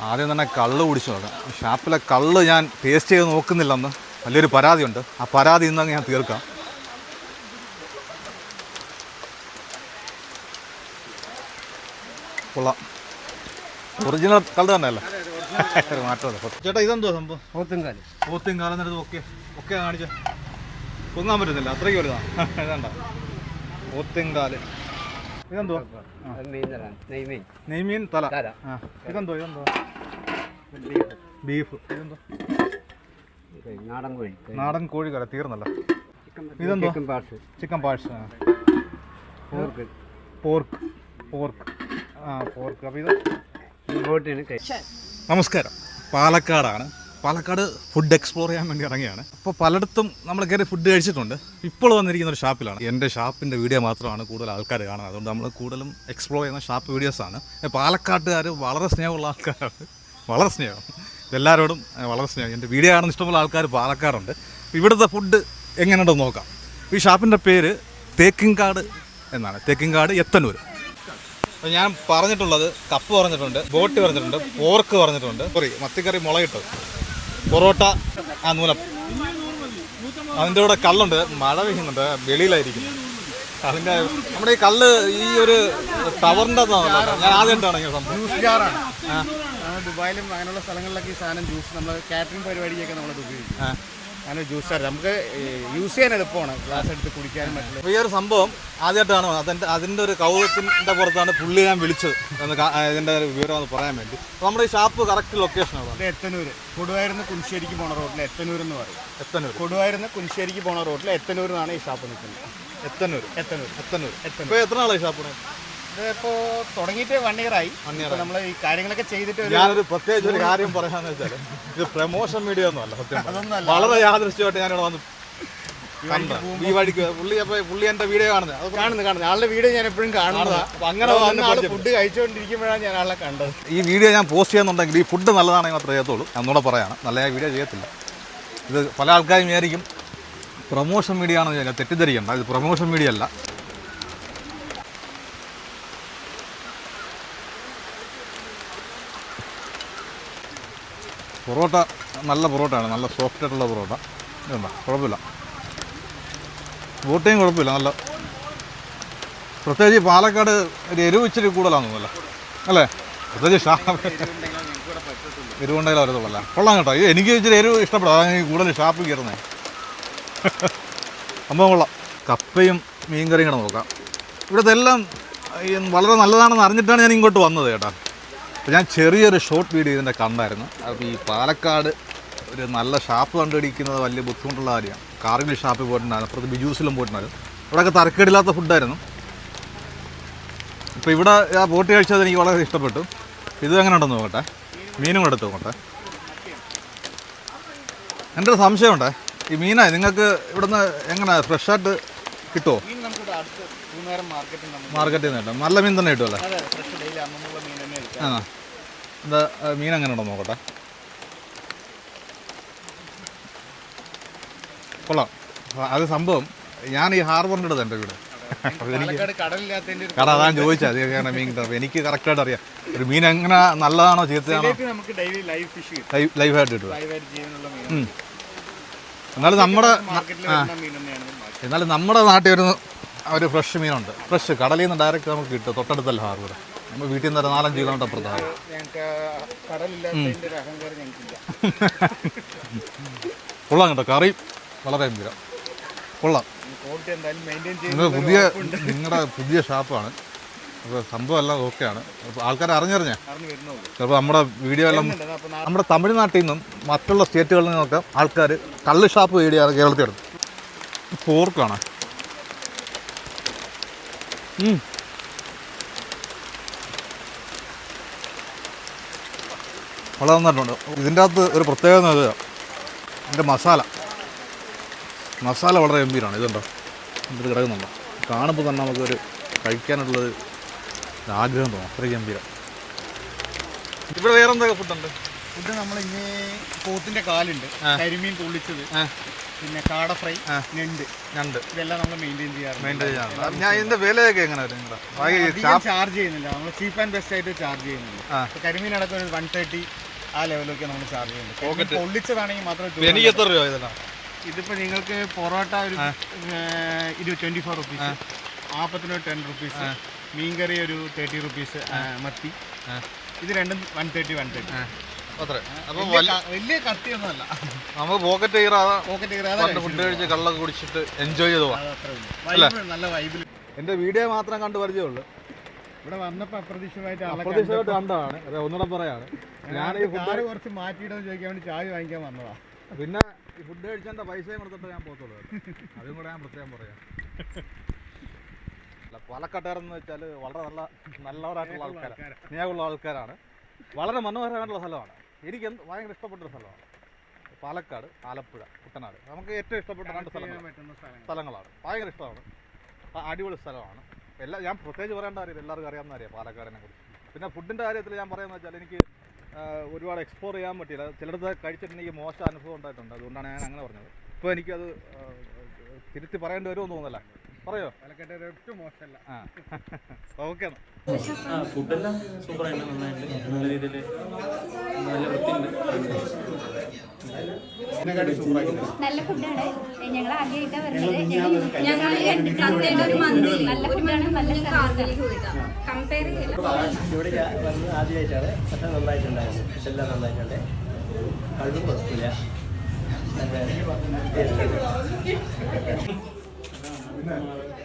ആദ്യം തന്നെ കള്ള് കുടിച്ചു നോക്കാം. ഷാപ്പിലെ കള്ള് ഞാൻ ടേസ്റ്റ് ചെയ്ത് നോക്കുന്നില്ലെന്ന് വലിയൊരു പരാതിയുണ്ട്. ആ പരാതി ഇന്ന് ഞാൻ തീർക്കാം. കൊള്ളാം. ഒറിജിനൽ കള്ള് തന്നെയല്ലേ? ഒരു മാറ്റം ചേട്ടാ ഇതെന്തോ സംഭവം? പോത്തുംകാൽ പോത്തും കാലം ഓക്കെ ഒക്കെ കാണിച്ച പൊങ്ങാൻ പറ്റുന്നില്ല. അത്രയ്ക്ക് വലുതാണ് ഇതണ്ട പോത്തും കാൽ ഇതെന്തോ? നെയ്മീൻ. നെയ്മീൻ തല. ഇതെന്തോ ഇതെന്തോ? ബീഫ്. ഇതെന്തോ? നാടൻ കോഴി. നാടൻ കോഴി കല തീർന്നല്ല. ഇതെന്തോ? ചിക്കൻ പാഴ്സ് പോർക്ക്. പോർക്ക്. പോർക്ക്. ആ പോർക്ക്. അപ്പോൾ ഇത് നമസ്കാരം. പാലക്കാടാണ്. പാലക്കാട് ഫുഡ് എക്സ്പ്ലോർ ചെയ്യാൻ വേണ്ടി ഇറങ്ങിയാണ്. അപ്പോൾ പലയിടത്തും നമ്മൾ കയറി ഫുഡ് കഴിച്ചിട്ടുണ്ട്. ഇപ്പോൾ വന്നിരിക്കുന്ന ഒരു ഷാപ്പിലാണ്. എന്റെ ഷാപ്പിന്റെ വീഡിയോ മാത്രമാണ് കൂടുതൽ ആൾക്കാർ കാണുന്നത്. അതുകൊണ്ട് നമ്മൾ കൂടുതലും എക്സ്പ്ലോർ ചെയ്യുന്ന ഷാപ്പ് വീഡിയോസാണ് പാലക്കാട്ടുകാർ വളരെ സ്നേഹമുള്ള ആൾക്കാരാണ്. വളരെ സ്നേഹം. എല്ലാവരോടും വളരെ സ്നേഹം. എന്റെ വീഡിയോ കാണുന്ന ഇഷ്ടമുള്ള ആൾക്കാർ പാലക്കാടുണ്ട്. ഇവിടുത്തെ ഫുഡ് എങ്ങനെയുണ്ടെന്ന് നോക്കാം. ഈ ഷാപ്പിന്റെ പേര് തേക്കിൻകാട് എന്നാണ്. തേക്കിൻകാട് എത്തന്നൂർ അപ്പോൾ ഞാൻ പറഞ്ഞിട്ടുള്ളത് കപ്പ് പറഞ്ഞിട്ടുണ്ട് ബോട്ട് പറഞ്ഞിട്ടുണ്ട് പോർക്ക് പറഞ്ഞിട്ടുണ്ട്. സോറി മത്തിക്കറി മുളകിട്ടത്. പൊറോട്ട ആ നൂലം അതിന്റെ കൂടെ കള്ളുണ്ട്. മഴ പെയ്യുന്നുണ്ട്. വെളിയിലായിരിക്കും അതിന്റെ നമ്മുടെ ഈ കള്ള് ഈ ഒരു ടവറിന്റെ ഞാൻ ആദ്യമായിട്ടാണ് ഇങ്ങനെ സംഭവം. ജ്യൂസ് ജാറാണ് ദുബായിലും അങ്ങനെയുള്ള സ്ഥലങ്ങളിലൊക്കെ ഈ സാധനം ജ്യൂസ് നമ്മൾ കാറ്ററിംഗ് പരിപാടിയൊക്കെ നമ്മൾ ഉപയോഗിക്കും. അങ്ങനെ ജ്യൂസ് ആയിരുന്നു. നമുക്ക് യൂസ് ചെയ്യാൻ എളുപ്പമാണ്. ഗ്ലാസ് എടുത്ത് കുടിക്കാനും പറ്റില്ല. ഈ ഒരു സംഭവം ആദ്യമായിട്ടാണ് അതിന്റെ അതിന്റെ ഒരു കൗതുകത്തിന്റെ പുറത്താണ് പുള്ളി ഞാൻ വിളിച്ചത് എന്ന് ഇതിന്റെ ഒരു വിവരം ഒന്ന് പറയാൻ വേണ്ടി. അപ്പോൾ നമ്മുടെ ഈ ഷാപ്പ് കറക്റ്റ് ലൊക്കേഷനാണ് അതെ എത്തനൂർ കൊടുവായിരുന്നു കുൻശ്ശേരിക്ക് പോണ റോഡിൽ എത്തനൂർ എന്ന് പറയും. എത്തനൂർ കൊടുവായിരുന്നു കുൻശ്ശേരിക്ക് പോണ റോഡിൽ എത്തനൂർ എന്നാണ് ഈ ഷാപ്പ് നിൽക്കുന്നത്. എത്തനൂർ എത്തനൂർ എത്തനൂർ എത്തനൂർ ഇപ്പോൾ എത്ര നാളായി ഷാപ്പിന് ഇതിപ്പോൾ തുടങ്ങിയിട്ട് വൺ ഇയർ ആയി. നമ്മൾ ഈ കാര്യങ്ങളൊക്കെ ചെയ്തിട്ട് ഞാനൊരു പ്രത്യേകിച്ച് ഒരു കാര്യം പറയാന്ന് വെച്ചാൽ ഇത് പ്രൊമോഷൻ വീഡിയോ ഒന്നും അല്ല സത്യം. വളരെ യാദൃശ്യമായിട്ട് ഞാനിവിടെ വന്ന് ഈ വഴിക്ക് പുള്ളി അപ്പൊ പുള്ളി എന്റെ വീഡിയോ കാണുന്നത്. കാണുന്നു കാണുന്നു. ആളുടെ വീഡിയോ ഞാൻ എപ്പോഴും കാണുന്നതാ. അപ്പൊ അങ്ങനെ വന്ന് വന്ന ആൾ ഫുഡ് കഴിച്ചുകൊണ്ടിരിക്കുമ്പോഴാണ് ഞാൻ ആളെ കണ്ടത്. ഈ വീഡിയോ ഞാൻ പോസ്റ്റ് ചെയ്യുന്നുണ്ടെങ്കിൽ ഈ ഫുഡ് നല്ലതാണെങ്കിൽ മാത്രമേ ചെയ്യത്തുള്ളൂ. ഒന്നുകൂടെ പറയാണ് നല്ല ഞാൻ വീഡിയോ ചെയ്യത്തില്ല. ഇത് പല ആൾക്കാരും വിചാരിക്കും പ്രൊമോഷൻ മീഡിയ ആണെന്ന് ഞാൻ തെറ്റിദ്ധരിക്കണ്ട. ഇത് പ്രൊമോഷൻ മീഡിയ അല്ല. പൊറോട്ട നല്ല പൊറോട്ടയാണ്. നല്ല സോഫ്റ്റ് ആയിട്ടുള്ള പൊറോട്ട. ഇതുണ്ടോ. കുഴപ്പമില്ല. ബോട്ടയും കുഴപ്പമില്ല. നല്ല പ്രത്യേകിച്ച് പാലക്കാട് ഒരു എരിവ് ഇച്ചിരി കൂടുതലാണെന്ന് അല്ലേ? പ്രത്യേകിച്ച് ഷാ എരിവുണ്ടെങ്കിലും വരത്തുള്ളൂ കൊള്ളാം. കേട്ടോ. എനിക്ക് ഇച്ചിരി എരിവ് ഇഷ്ടപ്പെടും. അതാണ് എനിക്ക് കൂടുതൽ ഷാപ്പിൽ കയറുന്നത് സംഭവം കൊള്ളാം. കപ്പയും മീൻകറിയും കൂടെ നോക്കാം. ഇവിടുത്തെ എല്ലാം വളരെ നല്ലതാണെന്ന് അറിഞ്ഞിട്ടാണ് ഞാൻ ഇങ്ങോട്ട് വന്നത് കേട്ടോ. അപ്പോൾ ഞാൻ ചെറിയൊരു ഷോർട്ട് വീഡിയോ ഇതിന്റെ കണ്ടായിരുന്നു. അപ്പോൾ ഈ പാലക്കാട് ഒരു നല്ല ഷാപ്പ് കണ്ടുപിടിക്കുന്നത് വലിയ ബുദ്ധിമുട്ടുള്ള കാര്യമാണ്. കാർഗിൽ ഷാപ്പിൽ പോയിട്ടുണ്ടായിരുന്നു. അപ്പുറത്ത് ബിജൂസിലും പോയിട്ടുണ്ടായിരുന്നു. ഇവിടെയൊക്കെ തരക്കേടില്ലാത്ത ഫുഡായിരുന്നു അപ്പോൾ ഇവിടെ ആ ബോട്ട് കഴിച്ചത് എനിക്ക് വളരെ ഇഷ്ടപ്പെട്ടു. ഇത് എങ്ങനെ ഉണ്ടെന്ന് നോക്കട്ടെ. മീനും കൂടെ എടുത്ത് നോക്കട്ടെ. എന്റെ ഒരു സംശയമുണ്ടേ? ഈ മീനെ നിങ്ങൾക്ക് ഇവിടുന്ന് എങ്ങനെ ഫ്രഷായിട്ട് കിട്ടുമോ മാർക്കറ്റിൽ നിന്ന് കിട്ടും. നല്ല മീൻ തന്നെ കിട്ടുമല്ലേ ആ. എന്താ മീൻ അങ്ങനെ ഉണ്ടോ നോക്കട്ടെ? കൊള്ളാം. അത് സംഭവം ഞാൻ ഈ ഹാർബറിന്റെ അടുത്ത് എന്റെ വീട്. കട അതാ ചോദിച്ചാൽ കടലില്ലാത്തതിന്റെ ഒരു കാരണം അതാണ് ചോദിച്ചത് അതൊക്കെയാണ് മീൻ കിട്ടുന്നത്? എനിക്ക് കറക്റ്റായിട്ട് അറിയാം. ഒരു മീൻ എങ്ങനെ നല്ലതാണോ ചീത്തയാണോ? ലൈഫായിട്ട് കിട്ടും. എന്നാലും നമ്മുടെ എന്നാലും നമ്മുടെ നാട്ടിൽ ഒരു ഒരു ഫ്രഷ് മീനുണ്ട്. ഫ്രഷ് കടലിൽ നിന്ന് ഡയറക്റ്റ് നമുക്ക് കിട്ടും തൊട്ടടുത്തല്ല ഹാർബർ നമ്മൾ വീട്ടിൽ നിന്ന് ഒരു നാലഞ്ച് കിലോമീറ്റർ അപ്പുറത്താണ്. ഞങ്ങൾക്ക് ആ കടലില്ലാത്തതിന്റെ ഒരു അഹങ്കാരം ഞങ്ങൾക്കില്ല. കൊള്ളാം കേട്ടോ കറി വളരെ ഗംഭീരം. കൊള്ളാം. ക്വാളിറ്റി എന്തായാലും മെയിന്റെയിൻ നിങ്ങൾ ചെയ്ത് പുതിയ നിങ്ങളുടെ പുതിയ ഷാപ്പാണ് അപ്പോൾ സംഭവം എല്ലാം ഓക്കെയാണ് അപ്പോൾ ആൾക്കാർ അറിഞ്ഞറിഞ്ഞേ? അറിഞ്ഞു വരുന്നുള്ളൂ. ചിലപ്പോൾ നമ്മുടെ വീഡിയോ എല്ലാം. നമ്മുടെ തമിഴ്നാട്ടിൽ നിന്നും മറ്റുള്ള സ്റ്റേറ്റുകളിൽ നിന്നൊക്കെ ആൾക്കാർ കള്ള് ഷാപ്പ് വീഡിയോ കേരളത്തിൽ എടുത്തു. പോർക്കാണ് വളരെ നന്നായിട്ടുണ്ട് ഇതിന്റെ അകത്ത് ഒരു പ്രത്യേകത എന്ന് വെച്ചാൽ ഇതിന്റെ മസാല. മസാല വളരെ ഗംഭീരമാണ് ഇതുണ്ടോ? ഇത് കിടക്കുന്നുണ്ടോ? കാണുമ്പോൾ തന്നെ നമുക്കൊരു കഴിക്കാനുള്ളൊരു ആഗ്രഹം തോന്നും. അത്രയും ഗംഭീരം. ഇവിടെ വേറെ എന്തൊക്കെ ഫുഡുണ്ട് ഫുഡ് നമ്മൾ ഇനി പോത്തിന്റെ കാലുണ്ട്. കരിമീൻ പൊള്ളിച്ചത്. പിന്നെ കാട ഫ്രൈ ഞണ്ട്. ഞണ്ട്. ഇതെല്ലാം നമ്മൾ മെയിന്റെയിൻ ചെയ്യാറുണ്ട്. മെയിന്റെയിൻ ചെയ്യാറുണ്ട്. ഞാൻ ഇതിന്റെ വിലയൊക്കെ എങ്ങനെ ചാർജ് ചെയ്യുന്നില്ല. നമ്മൾ ചീപ്പ് ആൻഡ് ബെസ്റ്റ് ആയിട്ട് ചാർജ് ചെയ്യുന്നുണ്ട്. കരിമീൻ അടക്കം ഒരു വൺ തേർട്ടി ആ ലെവലൊക്കെ നമ്മൾ ചാർജ് ചെയ്യുന്നത് പൊള്ളിച്ചതാണെങ്കിൽ മാത്രമേ എനിക്ക് എത്ര രൂപ ഇതെല്ലാം? ഇതിപ്പോ നിങ്ങൾക്ക് പൊറോട്ട ഒരു ഇത് ട്വന്റി ഫോർ റുപ്പീസ് ആപ്പത്തിന് ടെൻ റുപ്പീസ് മീൻകറി ഒരു തേർട്ടി റുപ്പീസ് മത്തി. ഇത് രണ്ടും വൺ തേർട്ടി വൺ തേർട്ടി അത്ര. അപ്പൊ വലിയ കത്തിയൊന്നുമല്ല നമ്മൾ പോക്കറ്റ് പോക്കറ്റ് ഫുഡ് കഴിച്ച് കള്ളൊക്കെ കുടിച്ചിട്ട് എൻജോയ് ചെയ്ത് നല്ല വൈബിൽ വീഡിയോ മാത്രം കണ്ട് പരിചയമുള്ളൂ. ഇവിടെ വന്നപ്പോ അപ്രതീക്ഷിതമായിട്ട് അപ്രതീക്ഷിതമായിട്ട് കണ്ടതാണ്. അതെ ഒന്നുകൂടെ പറയാണ്. ഞാൻ ഈ കാറ് കുറച്ച് മാറ്റിയിടന്ന് ചോദിക്കാൻ വേണ്ടി ചായ വാങ്ങിക്കാൻ വന്നതാ. പിന്നെ ഈ ഫുഡ് കഴിച്ചതിന്റെ പൈസയും കൊടുത്തിട്ട് ഞാൻ പോകത്തുള്ളൂ. അതും കൂടെ ഞാൻ പ്രത്യേകം പറയാം. അല്ല പാലക്കാട്ടുകാരെന്ന് വെച്ചാൽ വളരെ നല്ല നല്ലവരായിട്ടുള്ള ആൾക്കാരാണ്. സ്നേഹമുള്ള ആൾക്കാരാണ്. വളരെ മനോഹരമായിട്ടുള്ള സ്ഥലമാണ്. എനിക്ക് എന്ത് ഭയങ്കര ഇഷ്ടപ്പെട്ടൊരു സ്ഥലമാണ്. പാലക്കാട് ആലപ്പുഴ കുട്ടനാട്. നമുക്ക് ഏറ്റവും ഇഷ്ടപ്പെട്ട രണ്ട് സ്ഥലങ്ങൾ സ്ഥലങ്ങളാണ്. ഭയങ്കര ഇഷ്ടമാണ്. അടിപൊളി സ്ഥലമാണ്. എല്ലാ ഞാൻ പ്രത്യേകിച്ച് പറയേണ്ട അറിയില്ല എല്ലാവർക്കും അറിയാവുന്ന അറിയാം പാലക്കാടിനെ കുറിച്ച്. പിന്നെ ഫുഡിന്റെ കാര്യത്തിൽ ഞാൻ പറയുന്നത് വെച്ചാൽ എനിക്ക് ഒരുപാട് എക്സ്പ്ലോർ ചെയ്യാൻ പറ്റിയില്ല. ചിലടത്ത് കഴിച്ചിട്ട് എനിക്ക് മോശം അനുഭവം ഉണ്ടായിട്ടുണ്ട്. അതുകൊണ്ടാണ് ഞാൻ അങ്ങനെ പറഞ്ഞത്. ഇപ്പോൾ എനിക്കത് തിരുത്തി പറയേണ്ടി വരുമെന്ന് തോന്നുന്നില്ല. പറയോ? ഓക്കെ ആ. ഫുഡെല്ലാം സൂപ്പറായിട്ട് നന്നായിട്ട് നല്ല രീതിയിൽ നല്ല വൃത്തിയുണ്ട്. നല്ല ഫുഡാണ്. ഞങ്ങൾ ആദ്യമായിട്ടാണ് വരുന്നത്. ഞങ്ങൾ കണ്ടിട്ടുണ്ട് ഒരു മന്തി നല്ല ഫുഡാണ്. നല്ല കമ്പയർ ചെയ്യില്ല. ഇവിടെ വന്ന് ആദ്യമായിട്ടാണ്. പക്ഷെ നന്നായിട്ടുണ്ടായിരുന്നു. എല്ലാം നന്നായിട്ടുണ്ട്. കഴിവും കുഴപ്പമില്ല. നല്ല taste ഉണ്ട്.